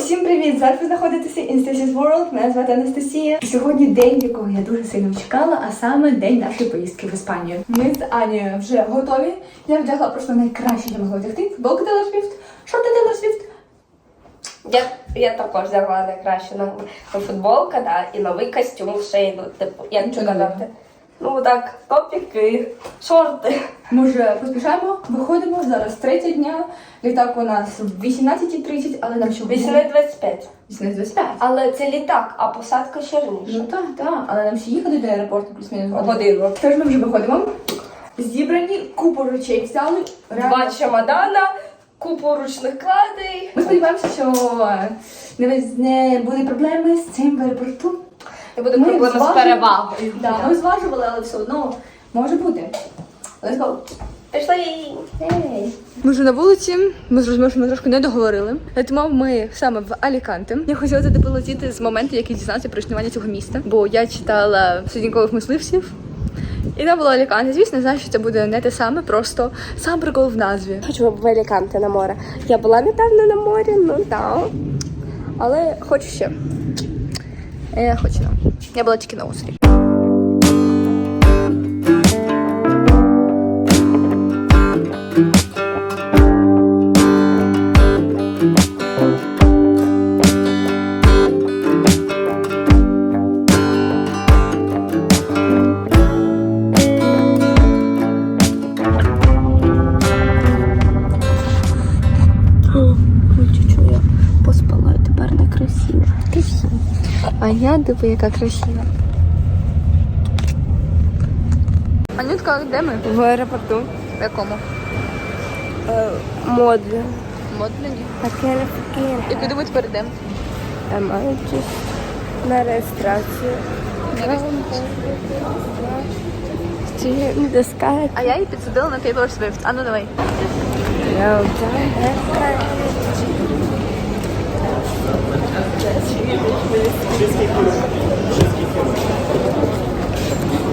Усім привіт! Зараз ви знаходитеся in Stacey's World. Мене звати Анастасія. І Сьогодні день, якого я дуже сильно чекала, а саме день нашої поїздки в Іспанію. Ми з Анією вже готові. Я вдягла просто найкраще, що могла вдягти. Футболку Taylor Swift, шорти Taylor Swift. Я, я також взяла найкраще на, на футболка, да, і новий костюм в шейду. Типу, як казати? Ну так, топіки, шорти. Ми вже поспішаємо, виходимо. Зараз третя дня. Літак у нас в 18.30, але нам ще 18.25. 18.25. Але це літак, а посадка ще раніше. Ну так, так, але нам ще їхати до аеропорту плюс-мінус годину. Тож ми вже виходимо. Зібрані, купу речей взяли. Два чемодана, купу ручних кладей. Ми сподіваємося, що не буде проблеми з цим в аеропорту. І буде Ми проблема з перевагою. Да, ми зважували, але все одно може бути. Let's go. Пішли. Ми вже на вулиці, ми зрозуміли, що ми трошки не договорили. Тому ми саме в Аліканте. Я хотіла туди полетіти з моменту, як я дізналася про існування цього міста, бо я читала судінкових мисливців. І там було Аліканте. Звісно, я знаю, що це буде не те саме, просто сам прикол в назві. Хочу в Аліканте на море. Я була недавно на морі, ну так. Але хочу ще. Я хочу. Я була тільки на острові. Я диви, яка красива. Анютка, де ми? В аеропорту. В якому? Модлі. Моднені. Пакели, пакели. І куди ми тепер йдемо? А маю на реєстрацію. The sky. А я її підсадила на Taylor Swift. А ну давай. Done.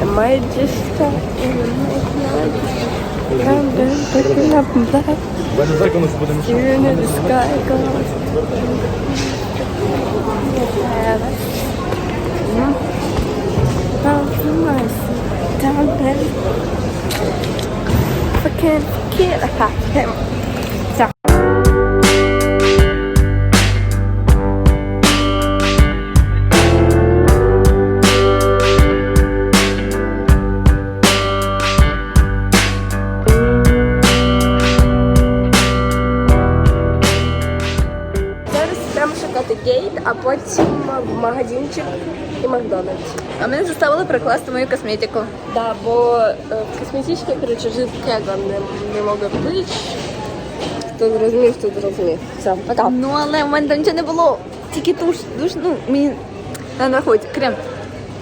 Am I just stuck in the? I'm done picking up. You're in the sky, God. Yeah, that's... Yeah. Down there. Fucking kid, I have him. Прикласти мою косметику. Да, бо е, косметички, коротше, жидкого не, не можу пити. Хто зрозумів, хто зрозумів. Все, пока. Ну, але в мене там нічого не було. Тільки туш, душ, ну, мені не рахується. Крем.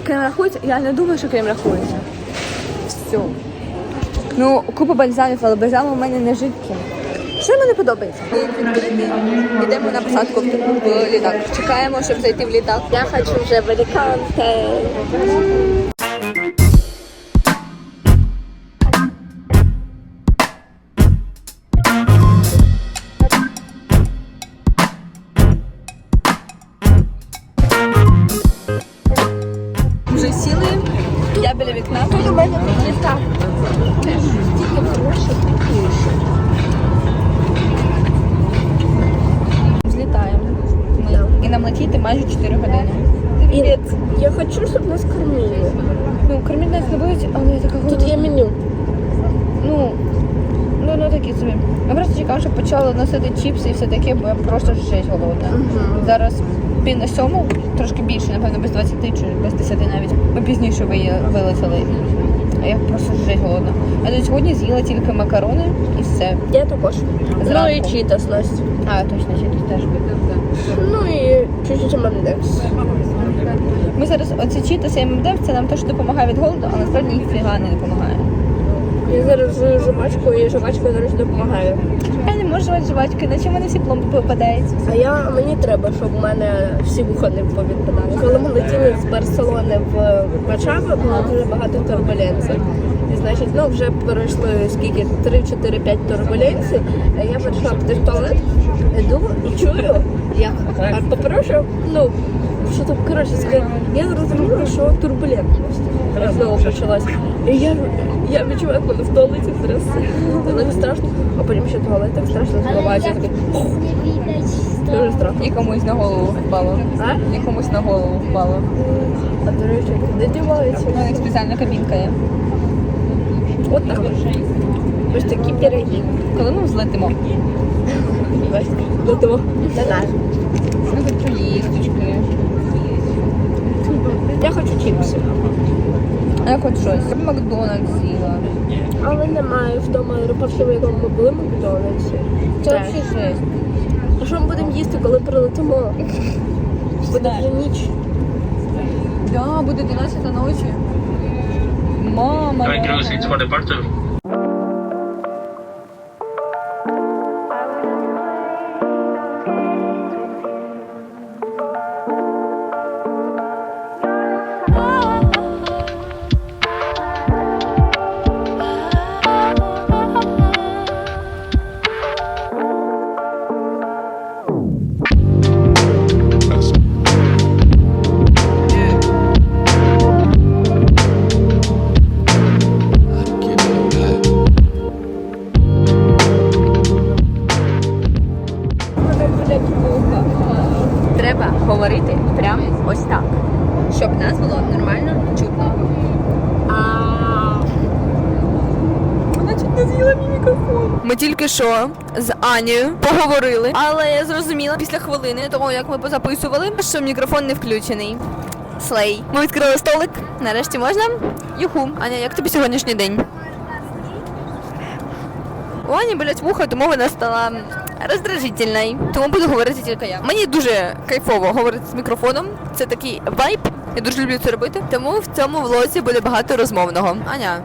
Крем рахується? Я не думаю, що крем рахується. Все. Ну, купа бальзамів, але бальзами у мене не жидкі. Що мені подобається? Йдемо на посадку в літак. Чекаємо, щоб зайти в літак. Я хочу вже в. Чіпси і все таке, бо я просто жесть голодна. Зараз пів на сьому, трошки більше, напевно, без 20 чи без 10 навіть. Ми пізніше вилетіли. А я просто жесть голодна. Я до сьогодні з'їла тільки макарони і все. Я також. Ну і чітас, Настя. А, точно, тут теж. Ну і чуть-чуть мандекс. Ми зараз оці чітаси і ММД, це нам теж допомагає від голоду, а насправді ніфіга не допомагає. Я зараз жую жвачку, і жвачка, до речі, допомагає. Я не можу жувати жвачки, іначе в мене всі пломби попадають. А я мені треба, щоб у мене всі вуха не повідпадали. Коли ми летіли з Барселони в Варшаву, було дуже багато турбуленцій. І значить, ну вже пройшли скільки 3-4-5 турбуленцій. Я прийшла в туалет, Іду і чую, як а, по-перше, ну, що там, коротше, сказати, я зрозуміла, що турбулентність знову почалась. І я, я відчуваю, мене в туалеті. Це так страшно, а потім ще туалет так страшно зливається. Дуже страшно. І комусь на голову впало. А? І комусь на голову впало. А до речі, де дівається? У них спеціальна кабінка є. От так. Ось такі пироги. Коли ми взлетимо? Знаю. Ми хочу їсточки. Я хочу чіпси. А я хочу щось. Я б Макдональдс з'їла. Але немає в тому аеропорту, в якому ми були Макдональдсі. Це Так. взагалі жесть. А що ми будемо їсти, коли прилетимо? Буде вже ніч. Да, буде 12 ночі. Мама. Going through seats for departure. Треба тільки що з Анією поговорили, але я зрозуміла після хвилини того, як ми позаписували, що мікрофон не включений. Слей. Ми відкрили столик. Нарешті можна? Юху. Аня, як тобі сьогоднішній день? У Ані болять вуха, тому вона стала роздражительною. Тому буду говорити тільки я. Мені дуже кайфово говорити з мікрофоном. Це такий вайб. Я дуже люблю це робити. Тому в цьому влозі буде багато розмовного. Аня,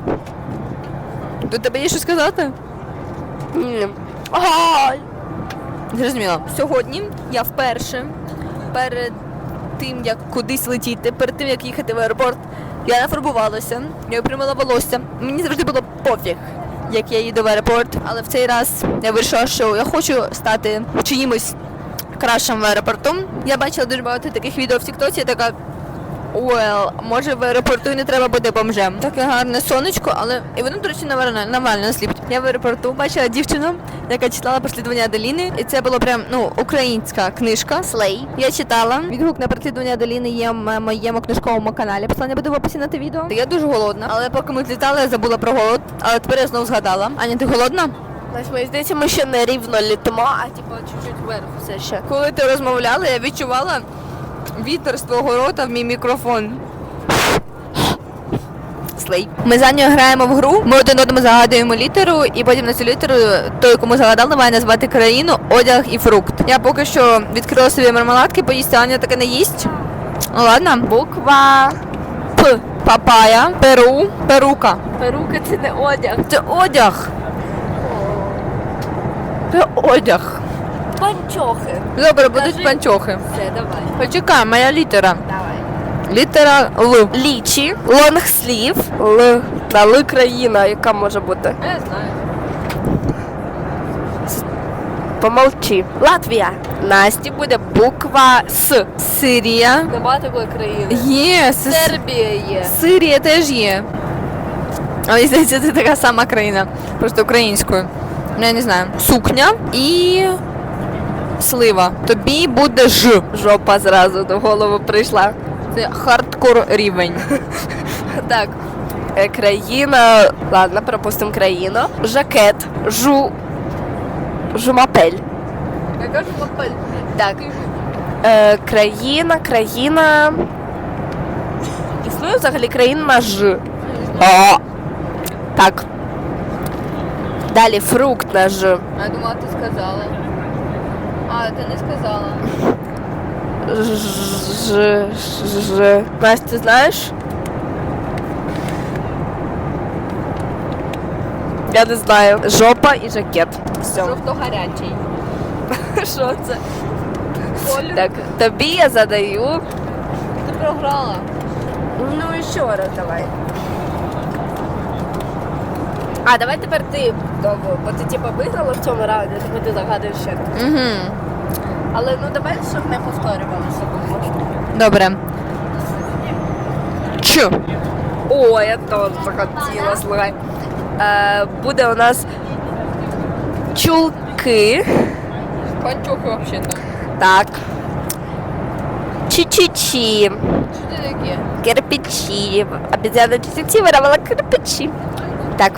до тебе є що сказати? Зрозуміло. Сьогодні я вперше перед тим, як кудись летіти, перед тим, як їхати в аеропорт, я нафарбувалася, я опрямила волосся. Мені завжди було пофіг, як я їду в аеропорт. Але в цей раз я вирішила, що я хочу стати чиїмось кращим в аеропорту. Я бачила дуже багато таких відео в Тіктоці, така. Уел, може в аеропорту і не треба бути бомжем. Таке гарне сонечко, але і воно, до речі, навально, навально сліпить. Я в аеропорту бачила дівчину, яка читала переслідування Аделіни, і це була прям ну українська книжка Слей. Я читала. Відгук на переслідування Аделіни є в моєму книжковому каналі. Послання буде в описі на те відео. Я дуже голодна, але поки ми злітали, я забула про голод. Але тепер я знову згадала. Аня, ти голодна? Мені здається, ми ще не рівно літимо, а типу чуть-чуть вверх все ще. Коли ти розмовляла, я відчувала вітер з твого рота в мій мікрофон. Слей. Ми за нею граємо в гру, ми один одному загадуємо літеру, і потім на цю літеру той, кому загадали, має назвати країну, одяг і фрукт. Я поки що відкрила собі мармеладки, поїсти, Аня таке не їсть. Ну ладно. Буква П. Папая. Перу. Перука. Перука це не одяг. Це одяг. Це одяг. Панчохи. Добре, будуть Кажи. панчохи. Все, давай. Почекай, моя літера. Давай. Літера Л. Лічі, лонгслів, Л. На Л країна, яка може бути. Я знаю. Помолчи. Латвія. Насті буде буква С. Сирія. Нема такої країни. Є. С- Сербія є. Сирія теж є. А мені здається, це така сама країна. Просто українською. Ну, я не знаю. Сукня і слива. Тобі буде Ж. Жопа зразу до голови прийшла. Це хардкор рівень. Так. Е, Країна. Ладно, пропустимо країну. Жакет. Жу. Жумапель. Я кажу папель. Так. Е, країна, країна. Існує взагалі країна на Ж. О. Так. Далі фрукт на Ж. Я думала, ти сказала. А, ти не сказала. Ж. Ж. Настя, ти знаєш? Я не знаю. Жопа і жакет. Все. Жовто-гарячий. Що це? Колір. Так, тобі я задаю. Ти програла. Ну і ще раз давай. А, давай тепер ти довго, бо ти типу виграла в цьому раунді, тому ти загадуєш ще. Угу. Але ну давай, щоб не повторювалося. Добре. Чу. О, я теж захотіла, слухай. Е, буде у нас чулки. Панчохи взагалі-то. Так. Чи-чи-чи. Що це таке? Кирпичи. Обезьяна кирпичи. Так.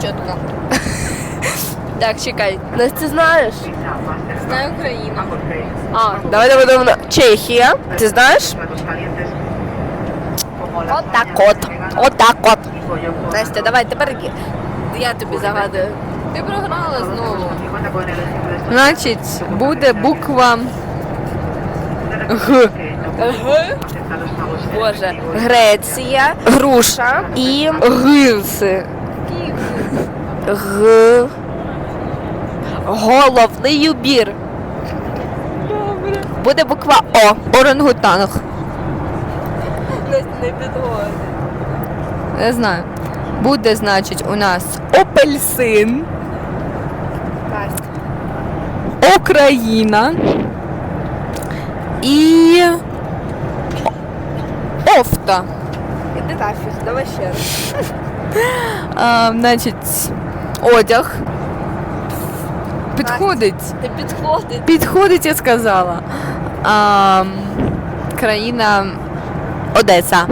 Чечетка. Так, чекай. Настя, знаєш? Знаю Україну. А, давай давай давай. Чехія. Ти знаєш? От так от. От так от. Настя, давай, тепер я тобі загадую. Ти програла знову. Значить, Буде буква Г. Боже. Греція, груша і гирси. Г. Головний убір. Добре. Буде буква О. Орангутанг. Не, не. Не знаю. Буде, значить, у нас апельсин, Україна і офта. Іди нафіг, давай ще раз. Значить, одяг. Підходить. Ти підходить. Підходить, я сказала. А, країна Одеса.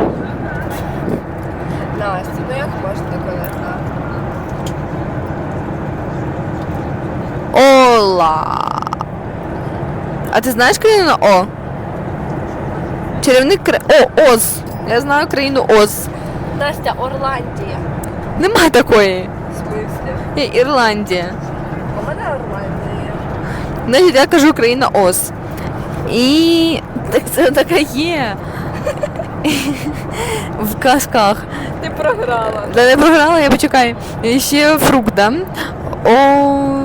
Настя, ну як можна таке? Ола. А ти знаєш країну О? Чарівник кра... О, Оз. Я знаю країну Оз. Настя, Орландія. Нема такої. Ірландія. У мене Орландія. Значить, я кажу країна Оз. І так це така є. В казках. Ти програла. Да не програла, я почекаю. І ще фрукт, да? О...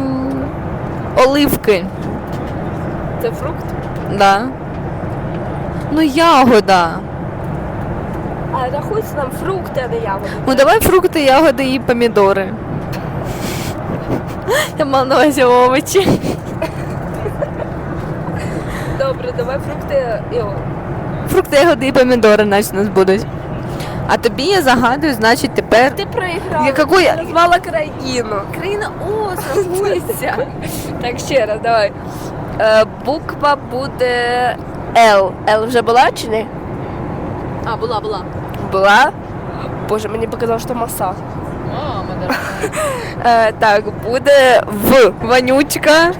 Оливки. Це фрукт? Да. Ну, ягода. А рахуйся нам фрукти, а не ягоди. Ну давай фрукти, ягоди і помідори. Я мала на увазі овочі. Добре, давай фрукти і о. Фрукти, ягоди і помідори, значить, у нас будуть. А тобі я загадую, значить, тепер. Ти проіграла. Я какой- Ти назвала країну. Країна О, так, ще раз, давай. Е, буква буде Л. Л вже була чи не? А, була, була. Була. Боже, мені показав, що маса. Е, так, буде В. Вонючка.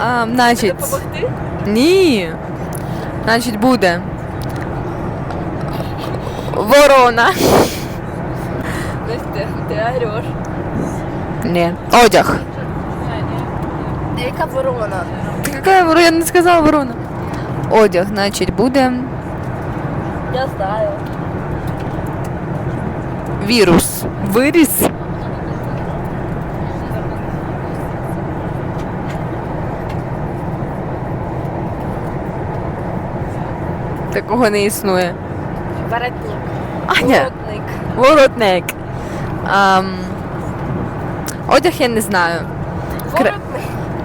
А, значить. Допомогти? Ні. Значить, буде. Ворона. Настя, ти ореш. Ні. Одяг. Яка ворона? Ти яка ворона? Я не сказала ворона. Одяг, значить, буде Я знаю. Вірус. Виріс. Такого не існує. Воротник. Аня. Воротник. Воротник. Ам, одяг я не знаю. Кра- Воротник.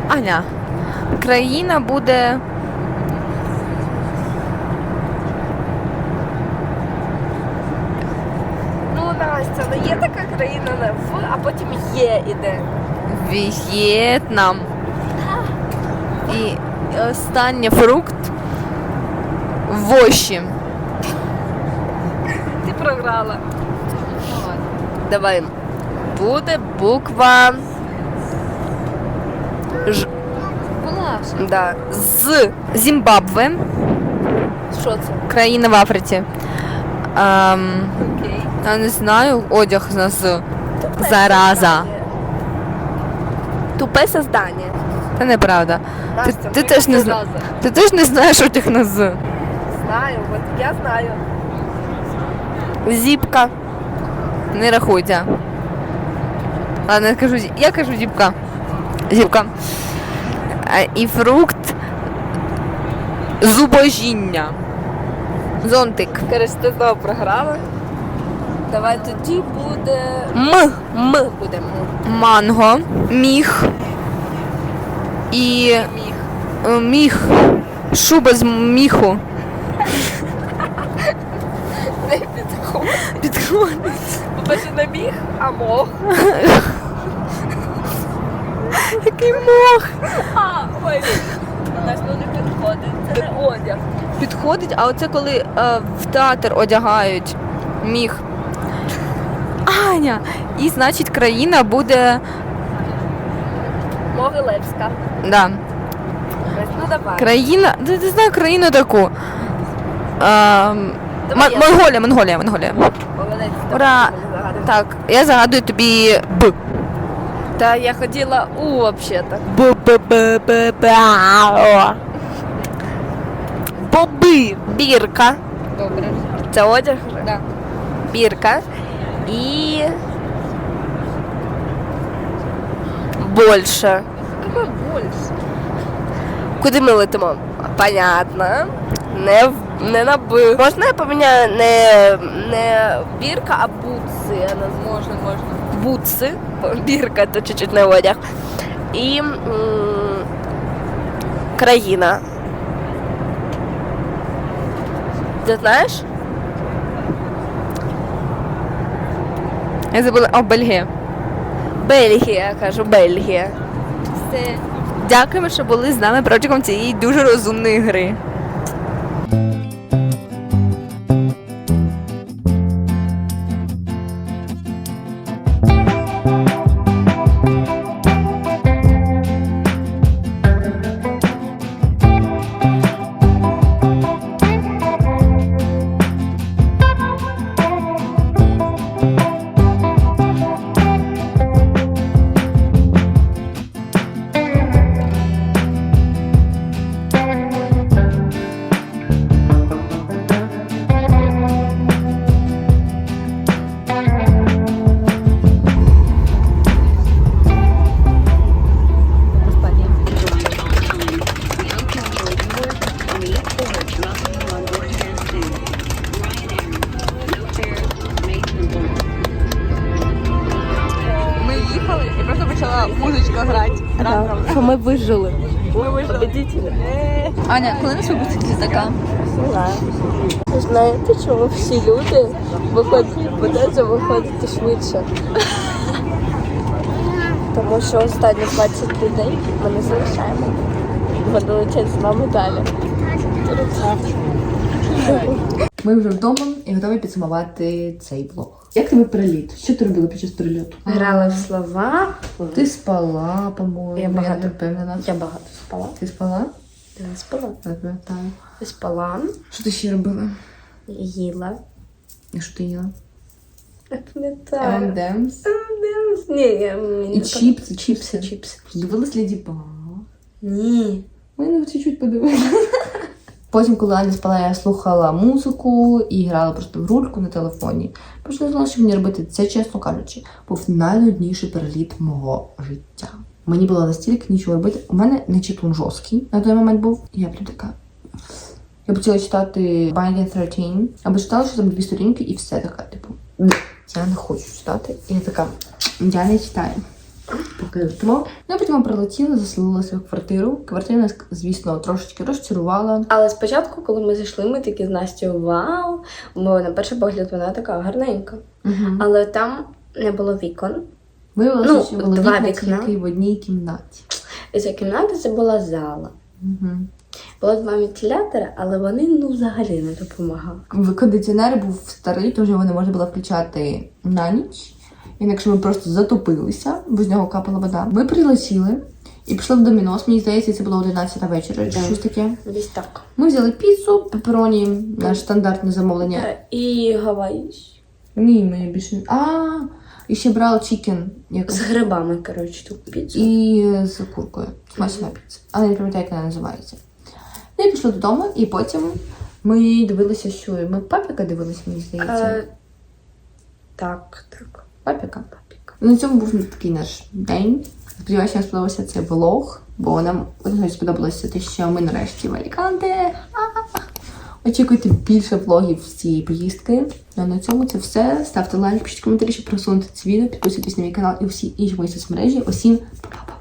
Аня. Країна буде. Ну, Настя, ну є така країна на В, а потім є іде. В'єтнам. І останній фрукт. Воші. Ти програла. Давай. Буде буква Ж. Була вже. Да. З. Зімбабве. Що це? Країна в Африці. Ам, Окей. я не знаю, одяг на з. Зараза. Тупе создання. Це неправда. Ти, Настя, ти ми теж не зараза. Ти теж не знаєш одяг на з. Знаю, от я знаю. Зіпка. Не рахуйте. Ладно, я кажу, зі- я кажу зіпка. Зіпка. А, І фрукт зубожіння. Зонтик. Коротше, ти знову програла. Давай тоді буде. М. М буде. Манго. Міх. І. е, Міх. Шуба з міху. Не підходить. Підходить. По-перше, не міг, а мог. Який мох. А, ой. У нас ну не підходить. Це не одяг. Підходить, а оце коли е, в театр одягають міх. Аня. І значить країна буде. Могилевська. Да. Ну давай. Країна. Не, не знаю країну таку. Давай М- я. Монголія, Монголія, Монголія. Молодець. Ура! Так, я загадую тобі Б. Та я хотіла У взагалі-то. Б б б б б а. Боби. Бірка. Добре. Це одяг? Да. Бірка. І. Больше. Какой більше? Куди ми летимо? Понятно. Не, в- не на Б. Можна я поміняю не, не бірка, а бутси. Я наз- Можна, можна. Бутси. Бірка то чуть-чуть не одяг. І м, країна. Ти знаєш? Я забула. О, Бельгія. Бельгія, кажу, Бельгія. Все. Дякуємо, що були з нами протягом цієї дуже розумної гри. Чому всі люди виходять, будуть виходити швидше? Тому що останні 20 людей ми не залишаємо. Вони летять з нами далі. Ми вже вдома і готові підсумувати цей влог. Як тебе переліт? Що ти робила під час перельоту? Грали в слова. Ти спала, по-моєму. Я багато. не впевнена. Я багато спала. Ти спала? Я не спала. Я пам'ятаю. Я спала, Що ти ще робила? Їла. І що ти їла? Я пам'ятаю. M&M's. Ні, я мені І не чіпси, чіпси. чіпси. Дивилась Леді Баг. Ні. Ми ну чуть-чуть подивилися. Потім, коли Аня спала, я слухала музику і грала просто в рульку на телефоні. Просто не знала, що мені робити. Це, чесно кажучи, був найнудніший переліт мого життя. Мені було настільки нічого робити. У мене не читун жорсткий на той момент був. І я прям така. Я почала читати Binding 13, або читала, що там дві сторінки, і все така, типу, я не хочу читати. І я така, я не читаю. Летимо. Ну, а потім ми прилетіли, заселилися в квартиру. Квартира нас, звісно, трошечки розчарувала. Але спочатку, коли ми зайшли, ми такі з Настю вау. Бо на перший погляд вона така гарненька. Угу. Але там не було вікон. Виявилося, Ну, що були два вікна вікна. тільки в одній кімнаті. І ця кімната це була зала. Угу. Було два вентилятори, але вони ну взагалі не допомагали. Кондиціонер був старий, тому його не можна було включати на ніч. Інакше ми просто затопилися, бо з нього капала вода. Ми прилетіли і пішли в домінос. Мені здається, це було 11 вечора чи щось таке. Десь так. Ми взяли піцу, пепероні, наше стандартне замовлення. Е, І гаваїш. Ні, ми більше. А, і ще брали чікен, як З грибами, коротше, ту піцу. і з куркою. Смачна піца. Але не пам'ятаю, як вона називається. Ну і пішли додому, і потім ми дивилися, що ми папіка дивилися, мені здається. Е, Так, так. Папіка. Папіка. На цьому був такий наш день. Сподіваюся, вам сподобався цей влог, бо нам сподобалося те, що ми нарешті в Аліканте. Очікуйте більше влогів з цієї поїздки. Ну, а на цьому це все. Ставте лайк, пишіть коментарі, щоб просунути це відео, підписуйтесь на мій канал і всі інші мої соцмережі. Усім па-па-па!